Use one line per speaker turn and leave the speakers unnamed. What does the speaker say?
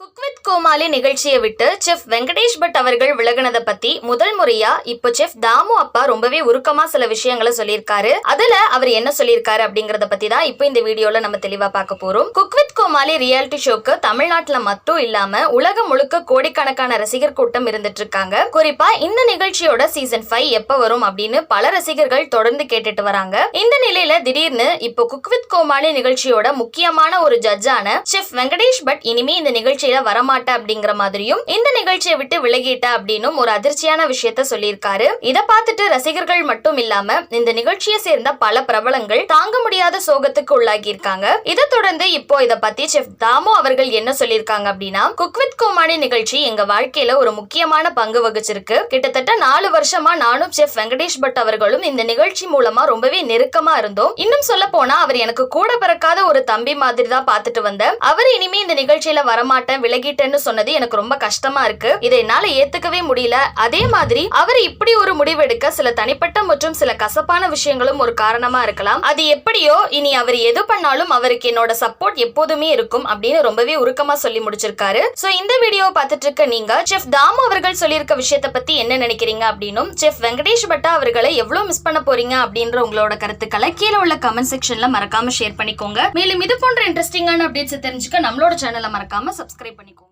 Cook with கோமாளி நிகழ்ச்சியை விட்டு chef Venkatesh but அவர்கள் விலகினதை பத்தி முதல் முறையா இப்போ செஃப் தாமு அப்பா ரொம்பவே உருக்கமா சில விஷயங்களை சொல்லியிருக்காரு. அதுல அவர் என்ன சொல்லியிருக்காரு அப்படிங்கறத பத்தி தான் இப்போ இந்த வீடியோல நம்ம தெளிவா பார்க்க போறோம். குக் வித் கோமாளி ரியாலிட்டி ஷோக்கு தமிழ்நாட்டுல மட்டும் இல்லாம உலகம் முழுக்க கோடிக்கணக்கான ரசிகர் கூட்டம் இருந்துட்டு இருக்காங்க. குறிப்பா இந்த நிகழ்ச்சியோட சீசன் ஃபைவ் எப்ப வரும் அப்படின்னு பல ரசிகர்கள் தொடர்ந்து கேட்டுட்டு வராங்க. இந்த நிலையில திடீர்னு இப்போ குக் வித் கோமாளி நிகழ்ச்சியோட முக்கியமான ஒரு ஜட்ஜான செஃப் வெங்கடேஷ் பட் இனிமே இந்த நிகழ்ச்சியில வரமாட்டேன் அப்படிங்கிற மாதிரியும் இந்த நிகழ்ச்சியை விட்டு விலகிட்ட அப்படின்னும் ஒரு அதிர்ச்சியான விஷயத்த சொல்லியிருக்காரு. இத பார்த்துட்டு ரசிகர்கள் மட்டும் இல்லாம இந்த நிகழ்ச்சியை சேர்ந்த பல பிரபலங்கள் தாங்க முடியாத சோகத்துக்கு உள்ளாகி இருக்காங்க இதை தொடர்ந்து இப்போ இதை பத்தி செஃப் தாமு அவர்கள் என்ன சொல்லியிருக்காங்க அப்படின்னா குக் வித் கோமாளி நிகழ்ச்சி எங்க வாழ்க்கையில ஒரு முக்கியமான பங்கு வகிச்சிருக்கு. கிட்டத்தட்ட நாலு வருஷமா நானும் செஃப் வெங்கடேஷ் பட் அவர்களும் இந்த நிகழ்ச்சி மூலமா ரொம்பவே நெருக்கமா இருந்தோம். இன்னும் சொல்ல போனா அவர் எனக்கு கூட பிறக்காத ஒரு தம்பி மாதிரி தான் பார்த்துட்டு வந்தேன். அவர் இனிமே இந்த நிகழ்ச்சியில வரமாட்டேன் விலகிட்டேன்னு சொன்னது எனக்கு ரொம்ப கஷ்டமா இருக்கு. இதை என்னால ஏத்துக்கவே முடியல. அதே மாதிரி அவர் இப்படி ஒரு முடிவெடுக்க சில தனிப்பட்ட மற்றும் சில கசப்பான விஷயங்களும் ஒரு காரணமா இருக்கலாம். அது எப்படியோ இனி அவர் எது பண்ணாலும் அவருக்கு என்னோட சப்போர்ட் எப்போதும் இருக்கும் அப்படின்னு ரொம்பவே உருக்கமா சொல்லி முடிச்சிருக்காரு. சோ இந்த வீடியோ பார்த்துட்டு இருக்க நீங்க செஃப் தாமு அவர்கள் சொல்லியிருக்க விஷயத்தை பத்தி என்ன நினைக்கிறீங்க அப்படின்னும் செஃப் வெங்கடேஷ் பட்டா அவர்களை எவ்வளவு மிஸ் பண்ண போறீங்க அப்படின்ற உங்களோட கருத்துக்களை கீழே உள்ள கமெண்ட் செக்ஷன்ல மறக்காம ஷேர் பண்ணிக்கோங்க. மேலும் இது போன்ற இன்ட்ரெஸ்டிங்கான அப்டேட்ஸ் தெரிஞ்சுக்க நம்மளோட சேனலை மறக்காம சப்ஸ்கிரைப் பண்ணிக்கோங்க.